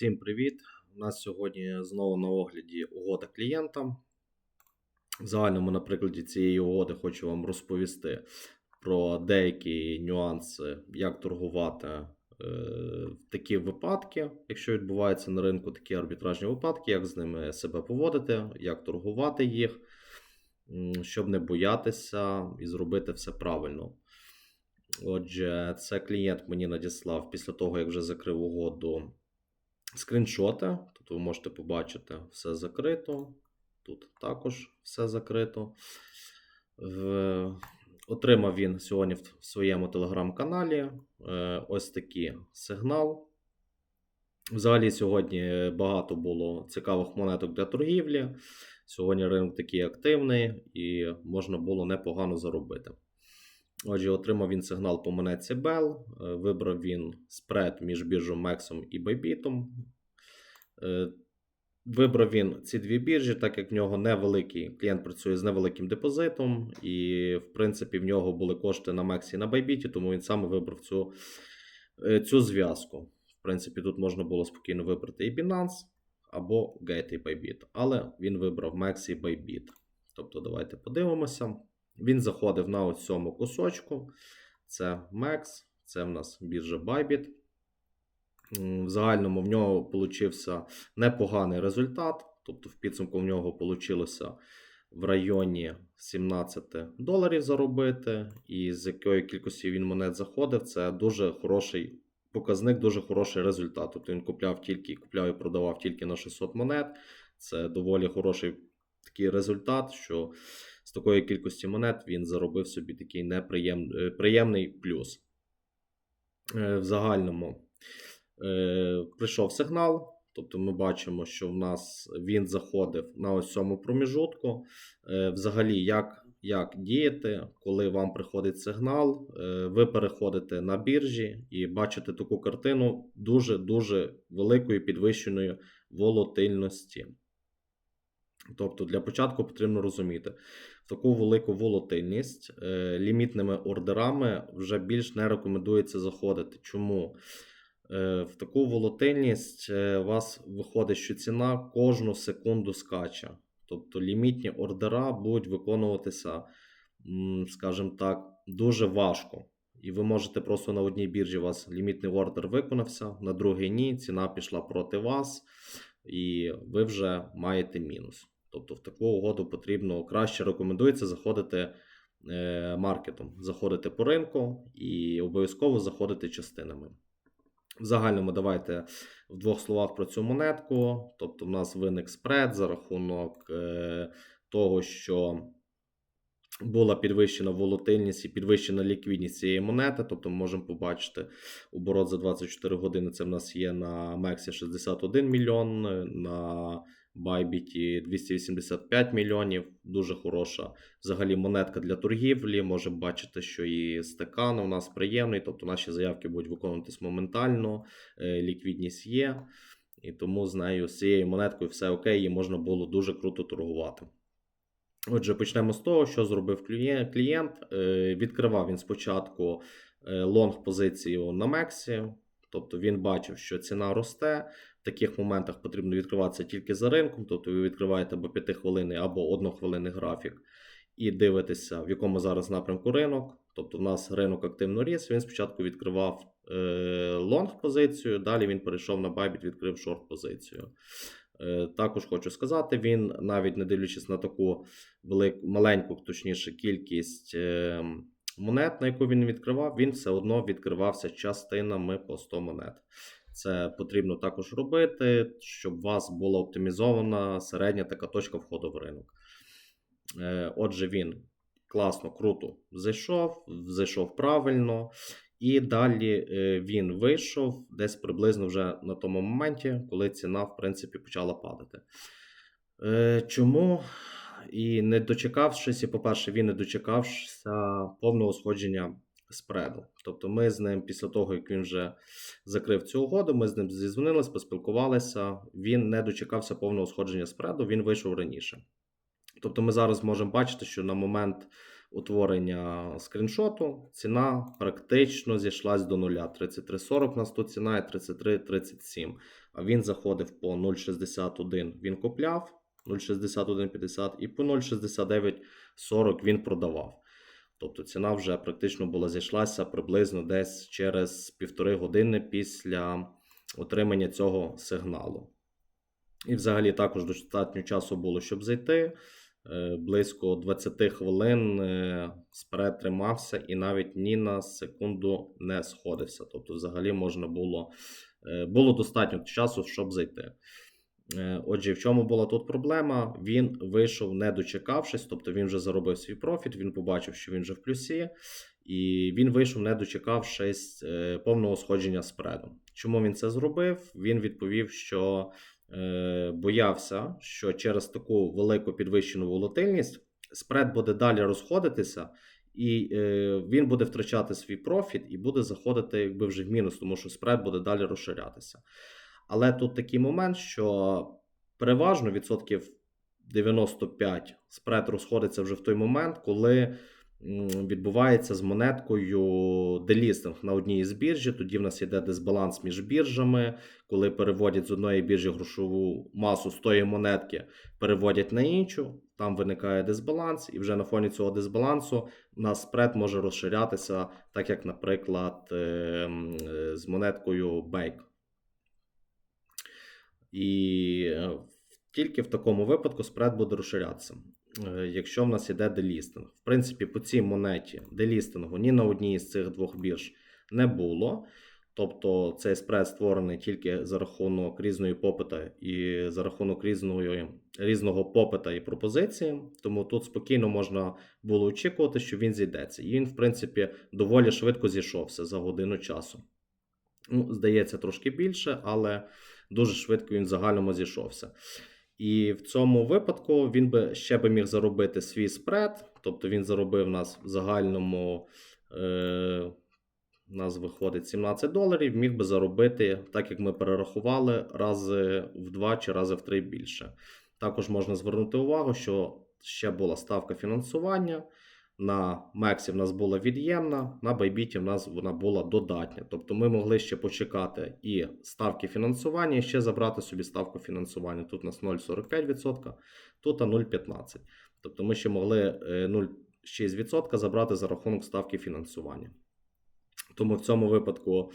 Всім привіт! У нас сьогодні знову на огляді угода клієнтам. В загальному, на прикладі цієї угоди, хочу вам розповісти про деякі нюанси, як торгувати е, такі випадки, якщо відбуваються на ринку такі арбітражні випадки, як з ними себе поводити, як торгувати їх, щоб не боятися і зробити все правильно. Отже, це клієнт мені надіслав після того, як вже закрив угоду скріншоти. Тут ви можете побачити все закрито. Тут також все закрито. В... Отримав він сьогодні в своєму телеграм-каналі е, ось такий сигнал. Взагалі, сьогодні багато було цікавих монеток для торгівлі. Сьогодні ринок такий активний і можна було непогано заробити. Отже, отримав він сигнал по монетці Bell. Е, Вибрав він спред між біржом Mexом і Bybit. Е, Вибрав він ці дві біржі, так як в нього невеликий клієнт працює з невеликим депозитом, і, в принципі, в нього були кошти на Мексі і на Bybit, тому він саме вибрав цю, е, цю зв'язку. В принципі, тут можна було спокійно вибрати і Binance або Gate і Bybit, але він вибрав Mex і Bybit. Тобто, давайте подивимося. Він заходив на цьому кусочку. Це MEX, це в нас біржа Bybit. В загальному в нього получився непоганий результат. Тобто, в підсумку в нього вийшло в районі 17 доларів заробити. І з якої кількості він монет заходив, це дуже хороший показник, дуже хороший результат. Тобто він купляв тільки, купляв і продавав тільки на 600 монет. Це доволі хороший такий результат, що з такої кількості монет він заробив собі такий неприєм, е, приємний плюс. Е, В загальному е, прийшов сигнал. Тобто ми бачимо, що в нас він заходив на ось цьому проміжутку. Взагалі, як, як діяти, коли вам приходить сигнал, ви переходите на біржі і бачите таку картину дуже-дуже великої підвищеної волатильності. Тобто для початку потрібно розуміти, таку велику волатильність е, лімітними ордерами вже більш не рекомендується заходити. Чому? Е, в таку волатильність е, у вас виходить, що ціна кожну секунду скаче. Тобто лімітні ордера будуть виконуватися, скажімо так, дуже важко. І ви можете просто на одній біржі у вас лімітний ордер виконався, на другій ні, ціна пішла проти вас, і ви вже маєте мінус. Тобто в таку угоду потрібно краще рекомендується заходити е, маркетом, заходити по ринку і обов'язково заходити частинами. В загальному давайте в двох словах про цю монетку. Тобто, в нас виник спред за рахунок е, того, що була підвищена волатильність і підвищена ліквідність цієї монети. Тобто, ми можемо побачити оборот за 24 години. Це в нас є на Мексі 61 мільйон, на Bybit 285 мільйонів. Дуже хороша взагалі монетка для торгівлі. Можемо бачити, що і стакан у нас приємний, тобто наші заявки будуть виконуватись моментально, е, ліквідність є. І тому з нею, з цією монеткою все окей, її можна було дуже круто торгувати. Отже, почнемо з того, що зробив клієнт. Е, Відкривав він спочатку е, лонг позицію на Мексі, тобто він бачив, що ціна росте. В таких моментах потрібно відкриватися тільки за ринком, тобто ви відкриваєте або 5 хвилини, або 1 хвилинний графік, і дивитеся, в якому зараз напрямку ринок. Тобто, в нас ринок активно ріс. Він спочатку відкривав е, лонг позицію, далі він перейшов на Bybit, відкрив шорт позицію. Е, також хочу сказати, він навіть не дивлячись на таку велику, маленьку, точніше, кількість е, монет, на яку він відкривав, він все одно відкривався частинами по 100 монет. Це потрібно також робити, щоб у вас була оптимізована середня така точка входу в ринок. Е, Отже, він класно, круто зайшов, зайшов правильно. І далі е, він вийшов десь приблизно вже на тому моменті, коли ціна, в принципі, почала падати. Е, Чому? І не дочекавшись, і, по-перше, він не дочекався повного сходження спреду. Тобто, ми з ним, після того, як він вже закрив цю угоду, ми з ним зізвонилися, поспілкувалися. Він не дочекався повного сходження спреду, він вийшов раніше. Тобто, ми зараз можемо бачити, що на момент утворення скріншоту ціна практично зійшлась до нуля. 33,40 у нас тут ціна і 33,37. А він заходив по 0,61 він купляв, 0,6150 і по 0,6940 він продавав. Тобто ціна вже практично була зійшлася приблизно десь через півтори години після отримання цього сигналу. І взагалі також достатньо часу було, щоб зайти. Е, Близько 20 хвилин е, спред тримався і навіть ні на секунду не сходився. Тобто, взагалі можна було е, було достатньо часу, щоб зайти. Е, Отже, в чому була тут проблема? Він вийшов не дочекавшись, тобто він вже заробив свій профіт, він побачив, що він вже в плюсі, і він вийшов, не дочекавшись е, повного сходження спреду. Чому він це зробив? Він відповів, що е, боявся, що через таку велику підвищену волатильність спред буде далі розходитися, і е, він буде втрачати свій профіт і буде заходити якби вже в мінус, тому що спред буде далі розширятися. Але тут такий момент, що переважно відсотків 95 спред розходиться вже в той момент, коли відбувається з монеткою делістинг на одній із біржі. Тоді в нас йде дисбаланс між біржами, коли переводять з одної біржі грошову масу з тої монетки, переводять на іншу. Там виникає дисбаланс, і вже на фоні цього дисбалансу у нас спред може розширятися, так як, наприклад, е, е, з монеткою Bake. І е, тільки в такому випадку спред буде розширятися. Е, Якщо в нас іде делістинг. В принципі, по цій монеті делістингу ні на одній з цих двох бірж не було. Тобто цей спред створений тільки за рахунок різної попита і за рахунок різної, різного попита і пропозиції. Тому тут спокійно можна було очікувати, що він зійдеться. І він, в принципі, доволі швидко зійшовся за годину часу. Ну, здається, трошки більше, але дуже швидко він в загальному зійшовся. І в цьому випадку він би ще би міг заробити свій спред, тобто він заробив нас в загальному. Е- у нас виходить 17 доларів, міг би заробити, так як ми перерахували, рази в 2 чи рази в 3 більше. Також можна звернути увагу, що ще була ставка фінансування. На Мексі в нас була від'ємна, на Байбіті в нас вона була додатня. Тобто ми могли ще почекати і ставки фінансування, і ще забрати собі ставку фінансування. Тут у нас 0,45%, тут 0,15%. Тобто ми ще могли е, 0,6% забрати за рахунок ставки фінансування. Тому в цьому випадку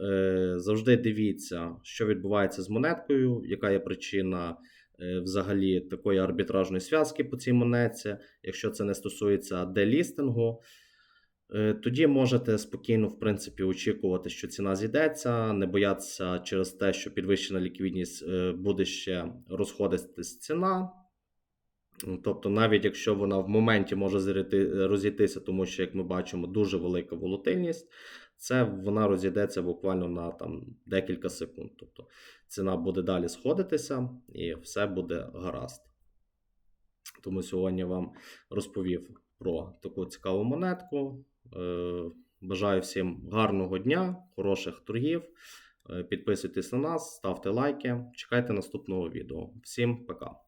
е, завжди дивіться, що відбувається з монеткою, яка є причина е, взагалі такої арбітражної зв'язки по цій монетці. Якщо це не стосується делістингу, е, тоді можете спокійно, в принципі, очікувати, що ціна зійдеться, не боятися через те, що підвищена ліквідність е, буде ще розходитись ціна. Тобто, навіть якщо вона в моменті може розійтися, тому що, як ми бачимо, дуже велика волатильність, це вона розійдеться буквально на там, декілька секунд. Тобто ціна буде далі сходитися і все буде гаразд. Тому сьогодні вам розповів про таку цікаву монетку. Е, Бажаю всім гарного дня, хороших торгів. Е, Підписуйтесь на нас, ставте лайки. Чекайте наступного відео. Всім пока!